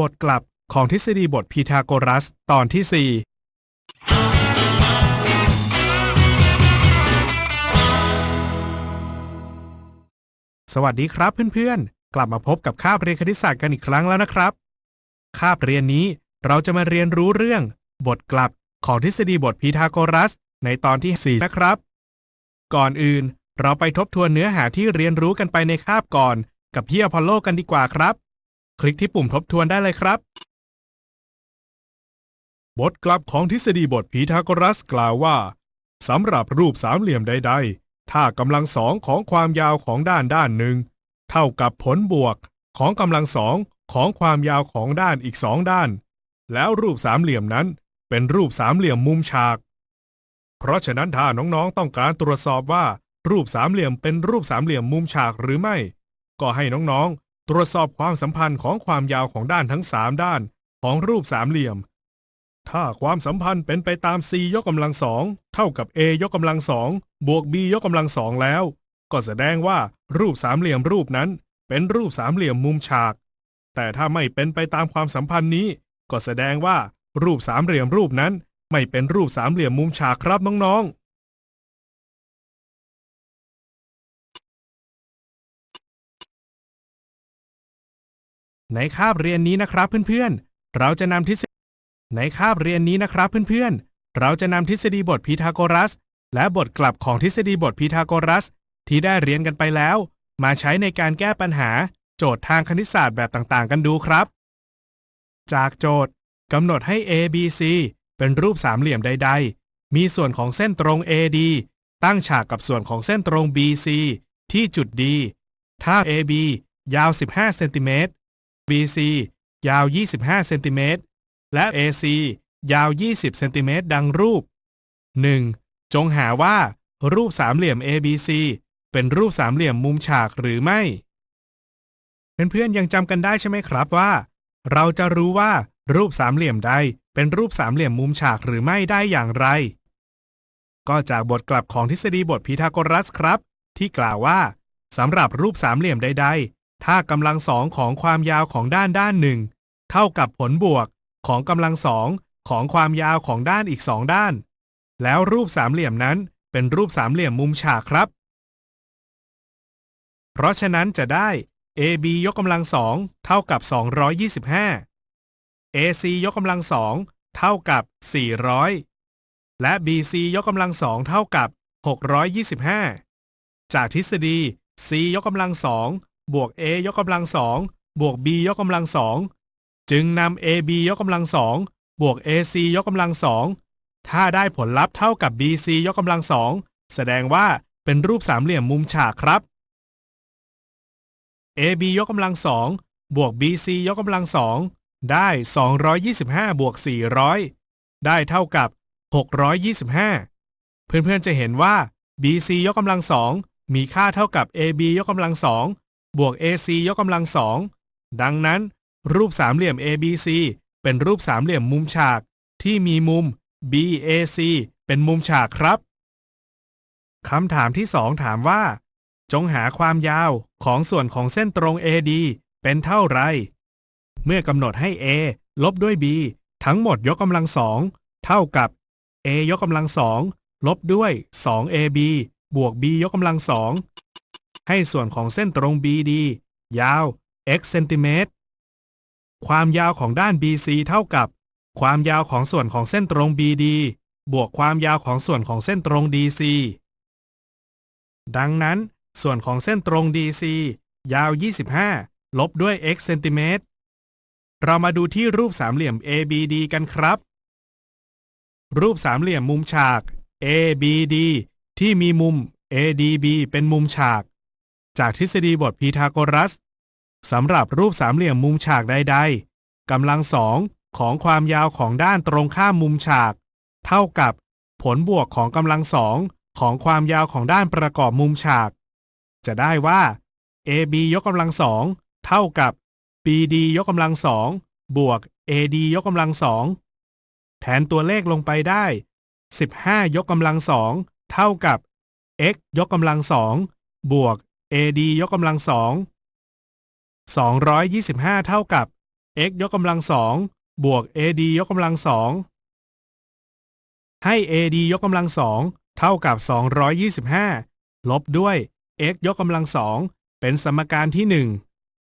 บทกลับของทฤษฎีบทพีทาโกรัส ตอนที่ 4 สวัสดีครับเพื่อนๆ กลับมาพบกับคาบเรียนคณิตศาสตร์กันอีกครั้งแล้วนะครับ คาบเรียนนี้เราจะมาเรียนรู้เรื่อง บทกลับของทฤษฎีบทพีทาโกรัส ในตอนที่ 4 นะครับ ก่อนอื่นเราไปทบทวนเนื้อหาที่เรียนรู้กันไปในคาบก่อน กับพี่อพอลโลกันดีกว่าครับ คลิกที่ปุ่มทบทวนได้เลยครับ บทกลับของทฤษฎีบทพีทาโกรัสกล่าวว่าสำหรับรูปสามเหลี่ยมใด ๆ ถ้ากำลังสองของความยาวของด้านด้านหนึ่ง เท่ากับผลบวกของกำลังสองของความยาวของด้านอีกสองด้าน แล้วรูปสามเหลี่ยมนั้นเป็นรูปสามเหลี่ยมมุมฉาก เพราะฉะนั้นถ้าน้องๆต้องการตรวจสอบว่า รูปสามเหลี่ยมเป็นรูปสามเหลี่ยมมุมฉากหรือไม่ ก็ให้น้องๆ ตรวจสอบความสัมพันธ์ของความยาวของด้านทั้งสามด้านของรูปสามเหลี่ยม ถ้าความสัมพันธ์เป็นไปตาม c ยกกำลังสองเท่ากับ a ยกกำลังสองบวก b ยกกำลังสองแล้ว ก็แสดงว่ารูปสามเหลี่ยมรูปนั้น เป็นรูปสามเหลี่ยมมุมฉาก แต่ถ้าไม่เป็นไปตามความสัมพันธ์นี้ ก็แสดงว่ารูปสามเหลี่ยมรูปนั้น ไม่เป็นรูปสามเหลี่ยมมุมฉากครับน้องๆ ในคาบเรียนนี้นะครับเพื่อนๆ เราจะนำทฤษฎีในคาบเรียนนี้นะครับเพื่อนๆ เราจะนำทฤษฎีบทพีทาโกรัส และบทกลับของทฤษฎีบทพีทาโกรัส ที่ได้เรียนกันไปแล้ว มาใช้ในการแก้ปัญหา โจทย์ทางคณิตศาสตร์แบบต่างๆ กันดูครับ จากโจทย์กำหนดให้ A B C เป็นรูปสามเหลี่ยมใด ๆ มีส่วนของเส้นตรง AD ตั้งฉากกับส่วนของเส้นตรง BC ที่จุด D ถ้า AB ยาว 15 เซนติเมตร BC ยาว 25 เซนติเมตร และ AC ยาว 20 เซนติเมตรดังรูป 1. จงหาว่า รูปสามเหลี่ยม ABC เป็นรูปสามเหลี่ยมมุมฉากหรือไม่ เพื่อนๆยังจำกันได้ใช่ไหมครับว่า เราจะรู้ว่ารูปสามเหลี่ยมใดเป็นรูปสามเหลี่ยมมุมฉากหรือไม่ได้อย่างไร ก็จากบทกลับของทฤษฎีบทพีทาโกรัสครับ ที่กล่าวว่าสำหรับรูปสามเหลี่ยมใดๆ ถ้ากำลังสองของความยาวของด้านด้านหนึ่งเท่ากับผลบวกของกำลังสองของความยาวของด้านอีกสองด้าน แล้วรูปสามเหลี่ยมนั้นเป็นรูปสามเหลี่ยมมุมฉากครับ เพราะฉะนั้นจะได้ AB ยกกำลังสองเท่ากับ 225 AC ยกกำลังสองเท่ากับ 400 และ BC ยกกำลังสองเท่ากับ 625 จากทฤษฎี C ยกกำลังสอง บวก A ยกกำลังสองบวก B ยกกำลังสองจึงนำ AB ยกกำลังสองบวก AC ยกกำลังสองถ้าได้ผลลัพธ์เท่ากับ BC ยกกำลังสองแสดงว่าเป็นรูปสามเหลี่ยมมุมฉากครับ AB ยกกำลังสองบวก BC ยกกำลังสองได้ 225 บวก 400 ได้เท่ากับ 625 เพื่อนๆจะเห็นว่า BC ยกกำลังสองมีค่าเท่ากับ AB ยกกำลังสอง บวก AC ยกกำลังสองดังนั้น รูปสามเหลี่ยม ABC เป็นรูปสามเหลี่ยมมุมฉากที่มีมุม BAC เป็นมุมฉากครับคำถามที่2ถามว่า จงหาความยาวของส่วนของเส้นตรง AD เป็นเท่าไร เมื่อกำหนดให้ A ลบด้วย B ทั้งหมดยกกำลังสองเท่ากับ A ยกกำลังสองลบด้วย 2AB บวก B ยกกำลังสอง ให้ส่วนของเส้นตรง BD ยาว x เซนติเมตร ความยาวของด้าน BC เท่ากับ ความยาวของส่วนของเส้นตรง BD บวกความยาวของส่วนของเส้นตรง DC ดังนั้น ส่วนของเส้นตรง DC ยาว 25 ลบด้วย x เซนติเมตร เรามาดูที่รูปสามเหลี่ยม ABD กันครับ รูปสามเหลี่ยมมุมฉาก ABD ที่มีมุม ADB เป็นมุมฉาก จากทฤษฎีบทพีทาโกรัสสำหรับรูปสามเหลี่ยมมุมฉากใดๆกำลังสองของความยาวของด้านตรงข้ามมุมฉาก เท่ากับผลบวกของกำลังสองของความยาวของด้านประกอบมุมฉาก จะได้ว่า AB ยกกำลังสองเท่ากับ BD ยกกำลังสองบวก AD ยกกำลังสองแทนตัวเลขลงไปได้ 15 ยกกำลังสองเท่ากับ x ยกกำลังสองบวก AD ยกกำลังสอง225 เท่ากับ x ยกกำลังสองบวก ad ยกกำลังสองให้ ad ยกกำลังสองเท่ากับ 225 ลบด้วย x ยกกำลังสองเป็นสมการที่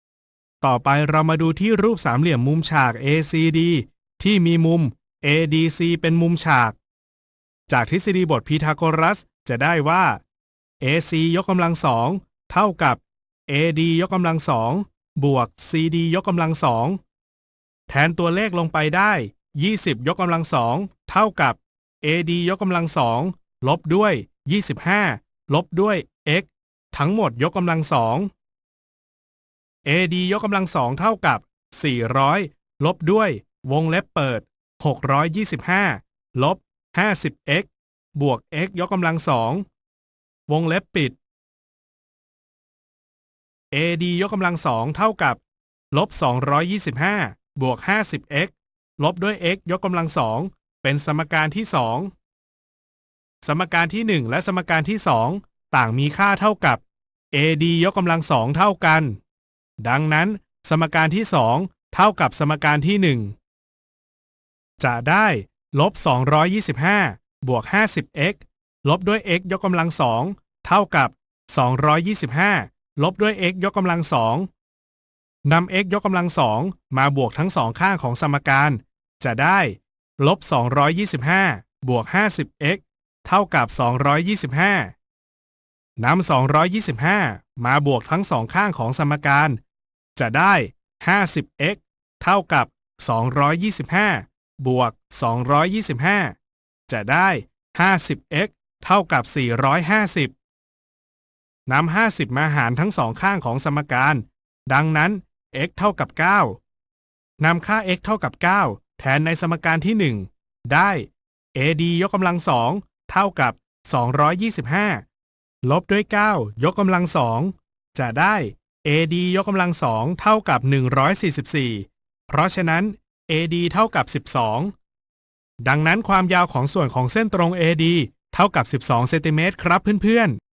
1 ต่อไปเรามาดูที่รูปสามเหลี่ยมมุมฉาก ACD ที่มีมุม ADC เป็นมุมฉาก จากทฤษฎีบทพีทาโกรัสจะได้ว่า AC ยกกำลังสอง เท่ากับ AD ยกกำลังสองบวก CD ยกกำลังสองแทนตัวเลขลงไปได้ 20 ยกกำลังสองเท่ากับ AD ยกกำลังสองลบด้วย 25 ลบด้วย x ทั้งหมดยกกำลังสอง AD ยกกำลังสองเท่ากับ 400 ลบด้วย วงเล็บเปิด 625 ลบ 50x บวก x ยกกำลังสอง วงเล็บปิด AD ยกกำลังสองเท่ากับลบ225 บวก 50x ลบด้วย x ยกกำลังสองเป็นสมการที่ 2 สมการที่ 1 และสมการที่ 2 ต่างมีค่าเท่ากับ AD ยกกำลังสองเท่ากัน ดังนั้น สมการที่ 2 เท่ากับสมการที่ 1 จะได้ลบ225 บวก 50x ลบด้วย x ยกกำลังสองเท่ากับ 225 ลบด้วย x ยกกำลังสองนำ x ยกกำลังสองมาบวกทั้งสองข้างของสมการ จะได้ลบ 225 บวก 50x เท่ากับ 225นำ225 มาบวกทั้งสองข้างของสมการ จะได้ 50x เท่ากับ 225 บวก 225 จะได้ 50x เท่ากับ 450 นำ50 มาหารทั้งสองข้างของสมการ ดังนั้น x เท่ากับ 9นำค่า x เท่ากับ 9 แทนในสมการที่ 1 ได้ ad ยกกำลังสองเท่ากับ 225 ลบด้วย 9 ยกกำลังสองจะได้ ad ยกกำลังสองเท่ากับ 144 เพราะฉะนั้น ad เท่ากับ 12 ดังนั้นความยาวของส่วนของเส้นตรง AD เท่ากับ 12 เซนติเมตรครับเพื่อนๆ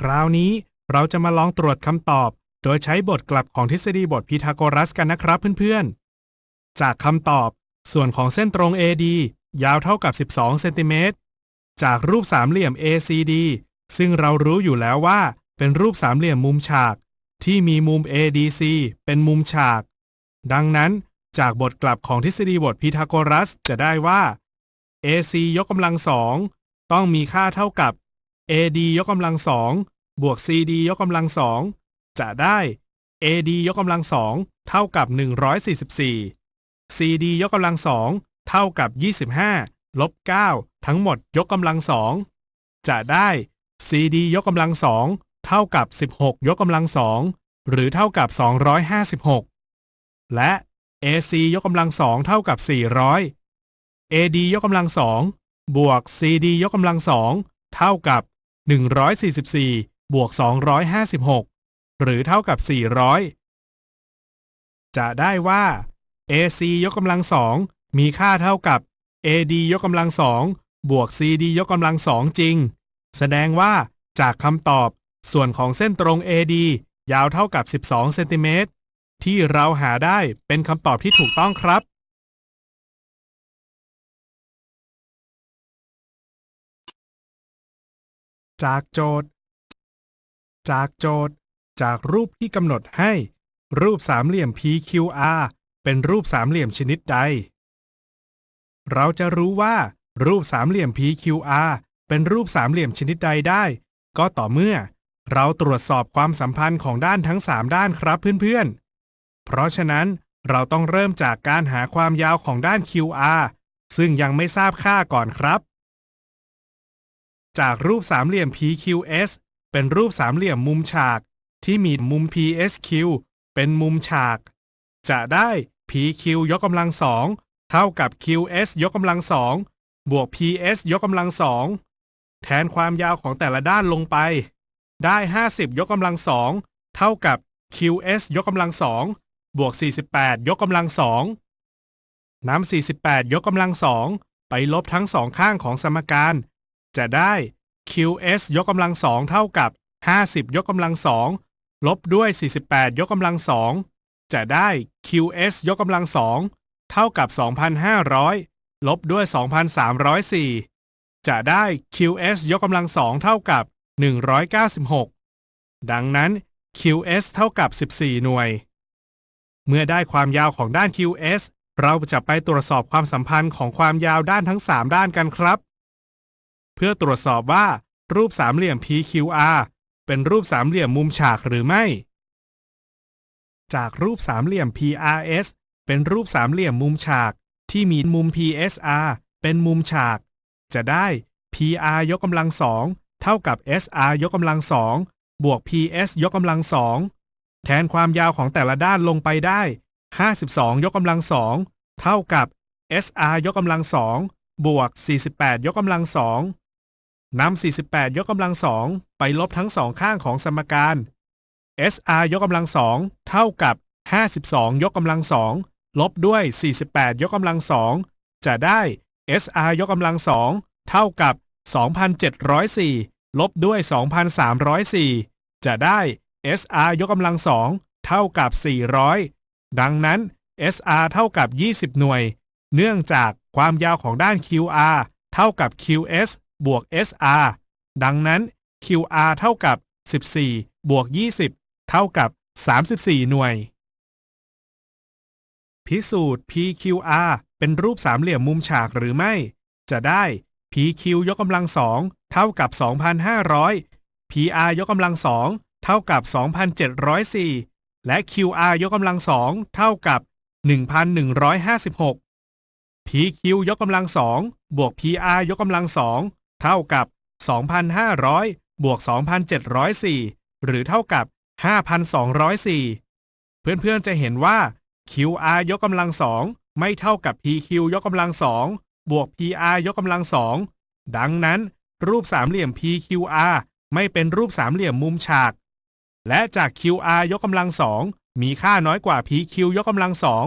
คราวนี้เราจะมาลองตรวจคำตอบ โดยใช้บทกลับของทฤษฎีบทพีทาโกรัสกันนะครับเพื่อนๆ จากคำตอบ ส่วนของเส้นตรง AD ยาวเท่ากับ 12 เซนติเมตร จากรูปสามเหลี่ยม ACD ซึ่งเรารู้อยู่แล้วว่า เป็นรูปสามเหลี่ยมมุมฉาก ที่มีมุม ADC เป็นมุมฉาก ดังนั้นจากบทกลับของทฤษฎีบทพีทาโกรัสจะได้ว่า AC ยกกำลังสองต้องมีค่าเท่ากับ AD ยกกำลังสอง บวก CD ยกกำลังสองจะได้ AD ยกกำลังสองเท่ากับ 144 CD ยกกำลังสองเท่ากับ 25 ลบ 9 ทั้งหมดยกกำลังสองจะได้ CD ยกกำลังสองเท่ากับ 16 ยกกำลังสองหรือเท่ากับ 256 และ AC ยกกำลังสองเท่ากับ 400 AD ยกกำลังสองบวก CD ยกกำลังสองเท่ากับ 144 บวก 256 หรือเท่ากับ 400 จะได้ว่า AC ยกกำลังสองมีค่าเท่ากับ AD ยกกำลังสองบวก CD ยกกำลังสองจริง แสดงว่าจากคำตอบ ส่วนของเส้นตรง AD ยาวเท่ากับ 12 เซนติเมตรที่เราหาได้เป็นคำตอบที่ถูกต้องครับ จากโจทย์ จากโจทย์ จากรูปที่กำหนดให้ รูปสามเหลี่ยม PQR เป็นรูปสามเหลี่ยมชนิดใด เราจะรู้ว่า รูปสามเหลี่ยม PQR เป็นรูปสามเหลี่ยมชนิดใดได้ ก็ต่อเมื่อ เราตรวจสอบความสัมพันธ์ของด้านทั้ง 3 ด้านครับเพื่อนๆ เพราะฉะนั้นเราต้องเริ่มจากการหาความยาวของด้าน QR ซึ่งยังไม่ทราบค่าก่อนครับ จากรูปสามเหลี่ยม PQS เป็นรูปสามเหลี่ยมมุมฉากที่มีมุม PSQ เป็นมุมฉาก จะได้ PQ ยกกำลังสองเท่ากับ QS ยกกำลังสองบวก PS ยกกำลังสองแทนความยาวของแต่ละด้านลงไป ได้ 50 ยกกำลังสองเท่ากับ QS ยกกำลังสองบวก 48 ยกกำลังสองนำ48 ยกกำลังสองไปลบทั้งสองข้างของสมการ จะได้ QS ยกกำลังสองเท่ากับ 50 ยกกำลังสองลบด้วย 48 ยกกำลังสองจะได้ QS ยกกำลังสองเท่ากับ 2,500 ลบด้วย 2,304 จะได้ QS ยกกำลังสองเท่ากับ 196 ดังนั้น QS เท่ากับ 14 หน่วย เมื่อได้ความยาวของด้าน QS เราจะไปตรวจสอบความสัมพันธ์ของความยาวด้านทั้ง 3 ด้านกันครับ พื่อตรวจสอบว่ารูปสามเหลี่ยม PQR เป็นรูปสามเหลี่ยมมุมฉากหรือไม่ จากรูปสามเหลี่ยม PRS เป็นรูปสามเหลี่ยมมุมฉากที่มีมุม PSR เป็นมุมฉาก จะได้ PR ยกกำลังสองเท่ากับ SR ยกกำลังสองบวก PS ยกกำลังสองแทนความยาวของแต่ละด้านลงไปได้ 52 ยกกำลังสองเท่ากับ SR ยกกำลังสองบวก 48 ยกกำลังสอง นำ 48 ยกกำลังสองไปลบทั้งสองข้างของสมการ SR ยกกำลังสองเท่ากับ 52 ยกกำลังสองลบด้วย 48 ยกกำลังสองจะได้ SR ยกกำลังสองเท่ากับ 2,704 ลบด้วย 2,304 จะได้ SR ยกกำลังสองเท่ากับ 400 ดังนั้น SR เท่ากับ 20 หน่วย เนื่องจากความยาวของด้าน QR เท่ากับ QS บวก SR ดังนั้น QR เท่ากับ 14 บวก 20 เท่ากับ 34 หน่วย พิสูจน์ PQR เป็นรูปสามเหลี่ยมมุมฉากหรือไม่ จะได้ PQ ยกกำลังสองเท่ากับ 2,500 PR ยกกำลังสองเท่ากับ 2,704 และ QR ยกกำลังสองเท่ากับ 1,156 PQ ยกกำลังสองบวก PR ยกกำลังสอง เท่ากับ 2,500 บวก 2,704 หรือเท่ากับ 5,204 เพื่อนๆจะเห็นว่า QR ยกกำลังสองไม่เท่ากับ PQ ยกกำลังสองบวก PR ยกกำลังสองดังนั้น รูปสามเหลี่ยม PQR ไม่เป็นรูปสามเหลี่ยมมุมฉาก และจาก QR ยกกำลังสองมีค่าน้อยกว่า PQ ยกกำลังสอง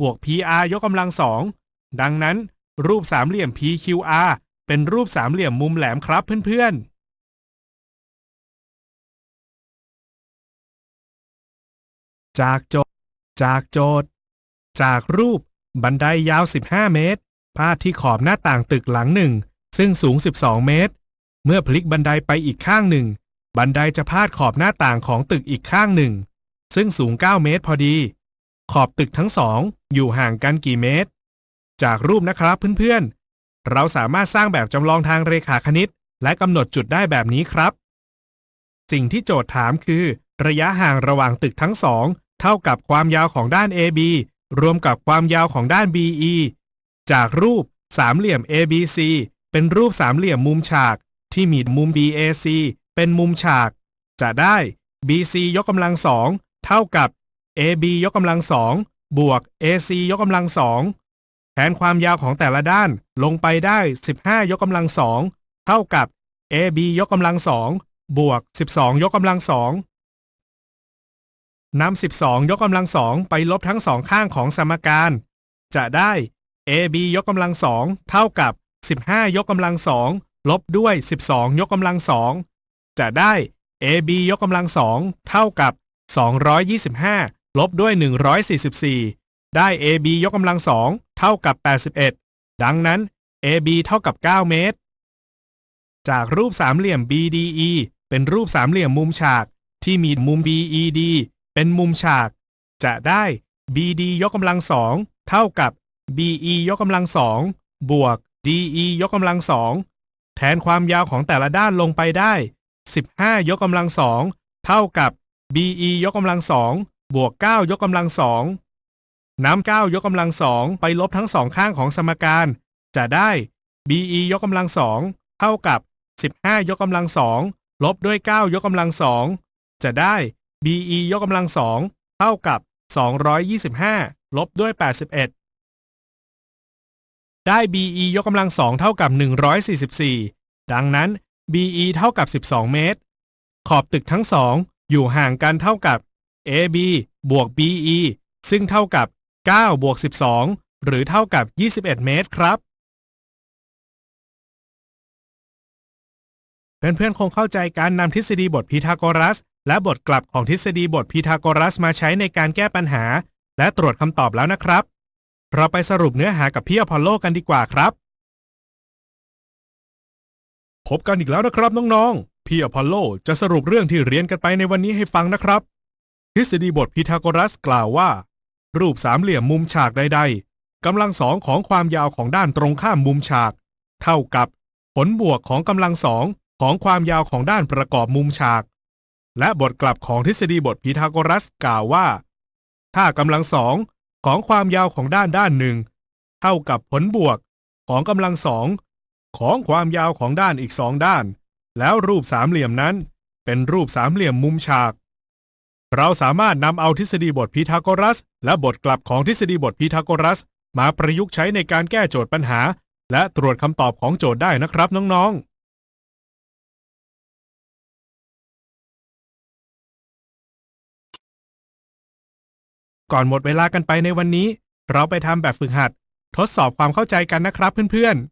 บวก PR ยกกำลังสองดังนั้น รูปสามเหลี่ยม PQR เป็นรูปสามเหลี่ยมมุมแหลมครับเพื่อนๆจากโจทย์ จากโจทย์ จากรูป บันไดยาว 15 เมตร พาดที่ขอบหน้าต่างตึกหลังหนึ่ง ซึ่งสูง 12 เมตร เมื่อพลิกบันไดไปอีกข้างหนึ่ง บันไดจะพาดขอบหน้าต่างของตึกอีกข้างหนึ่ง ซึ่งสูง 9 เมตรพอดี ขอบตึกทั้งสองอยู่ห่างกันกี่เมตร จากรูปนะครับเพื่อนๆ เราสามารถสร้างแบบจำลองทางเรขาคณิต และกำหนดจุดได้แบบนี้ครับ สิ่งที่โจทย์ถามคือ ระยะห่างระหว่างตึกทั้งสองเท่ากับความยาวของด้าน AB รวมกับความยาวของด้าน BE จากรูปสามเหลี่ยม ABC เป็นรูปสามเหลี่ยมมุมฉาก ที่มีมุม BAC เป็นมุมฉาก จะได้ BC ยกกำลังสองเท่ากับ AB ยกกำลังสองบวก AC ยกกำลังสอง แทนความยาวของแต่ละด้านลงไปได้ 15 ยกกำลังสองเท่ากับ AB ยกกำลังสองบวก 12 ยกกำลังสองนำ12 ยกกำลังสองไปลบทั้งสองข้างของสมการ จะได้ AB ยกกำลังสองเท่ากับ 15 ยกกำลังสองลบด้วย 12 ยกกำลังสองจะได้ AB ยกกำลังสองเท่ากับ 225 ลบด้วย 144 ได้ AB ยกกำลังสอง เท่ากับ 81 ดังนั้น AB เท่ากับ 9 เมตร จากรูปสามเหลี่ยม BDE เป็นรูปสามเหลี่ยมมุมฉาก ที่มีมุม BED เป็นมุมฉาก จะได้ BD ยกกำลังสองเท่ากับ BE ยกกำลังสองบวก de ยกกำลังสองแทนความยาวของแต่ละด้านลงไปได้ 15 ยกกำลังสองเท่ากับ be ยกกำลังสองบวก 9 ยกกำลังสอง นำ9ยกกำลังสองไปลบทั้งสองข้างของสมการ จะได้ be ยกกำลังสองเท่ากับ 15 ยกกำลังสองลบด้วย 9 ยกกำลังสองจะได้ be ยกกำลังสองเท่ากับ 225 ลบด้วย 81 ได้ be ยกกำลังสองเท่ากับ 144 ดังนั้น be เท่ากับ 12 เมตร ขอบตึกทั้งสองอยู่ห่างกันเท่ากับ ab บวก be ซึ่งเท่ากับ 9บวก12 หรือเท่ากับ 21 เมตรครับ เพื่อนๆ คงเข้าใจการนำทฤษฎีบทพีทาโกรัส และบทกลับของทฤษฎีบทพีทาโกรัสมาใช้ในการแก้ปัญหา และตรวจคำตอบแล้วนะครับ เราไปสรุปเนื้อหากับพี่อพอลโลกันดีกว่าครับ พบกันอีกแล้วนะครับน้องๆ พี่อพอลโลจะสรุปเรื่องที่เรียนกันไปในวันนี้ให้ฟังนะครับ ทฤษฎีบทพีทาโกรัสกล่าวว่า รูปสามเหลี่ยมมุมฉากใดๆกำลังสองของความยาวของด้านตรงข้ามมุมฉาก เท่ากับ ผลบวกของกำลังสองของความยาวของด้านประกอบมุมฉาก และบทกลับของทฤษฎีบทพีทาโกรัสกล่าวว่า ถ้ากำลังสองของความยาวของด้านด้านหนึ่ง เท่ากับผลบวกของกำลังสองของความยาวของด้านอีกสองด้าน แล้วรูปสามเหลี่ยมนั้นเป็นรูปสามเหลี่ยมมุมฉาก เราสามารถนำเอาทฤษฎีบทพีทาโกรัส และบทกลับของทฤษฎีบทพีทาโกรัส มาประยุกต์ใช้ในการแก้โจทย์ปัญหา และตรวจคำตอบของโจทย์ได้นะครับน้องๆก่อนหมดเวลากันไปในวันนี้ เราไปทำแบบฝึกหัด ทดสอบความเข้าใจกันนะครับเพื่อนๆ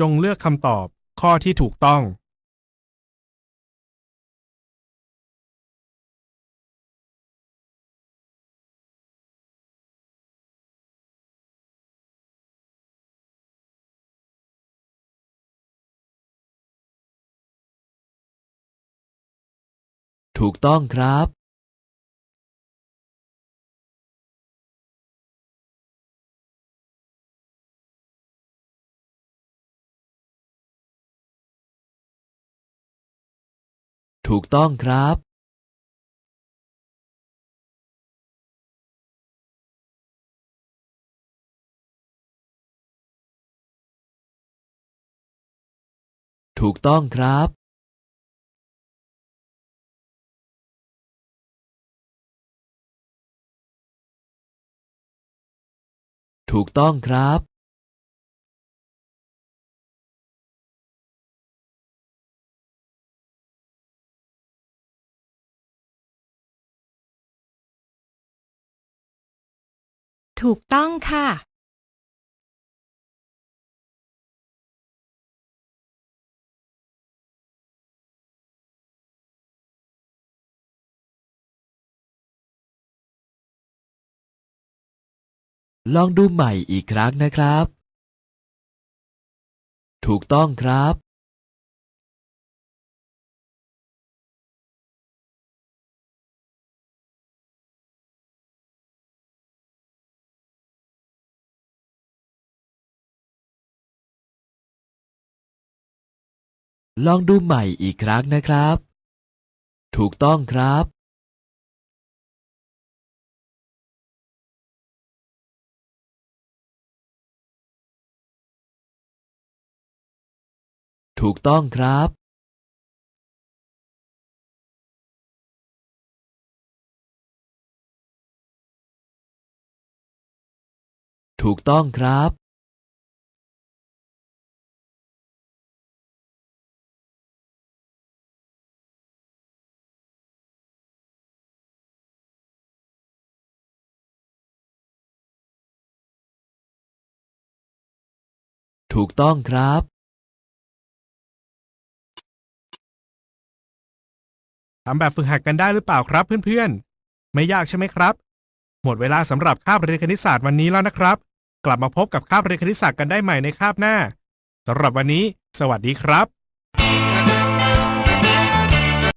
จงเลือกคำตอบข้อที่ถูกต้อง ถูกต้องครับ ถูกต้องครับ ถูกต้องครับ ถูกต้องครับถูกต้องค่ะ ลองดูใหม่อีกครั้งนะครับ ถูกต้องครับ ลองดูใหม่อีกครั้งนะครับ ถูกต้องครับ ถูกต้องครับ ถูกต้องครับ ถูกต้องครับ ทำแบบฝึกหัดกันได้หรือเปล่าครับเพื่อนๆ ไม่ยากใช่ไหมครับ หมดเวลาสำหรับคาบเรียนคณิตศาสตร์วันนี้แล้วนะครับ กลับมาพบกับคาบเรียนคณิตศาสตร์กันได้ใหม่ในคาบหน้าสำหรับวันนี้ สวัสดีครับ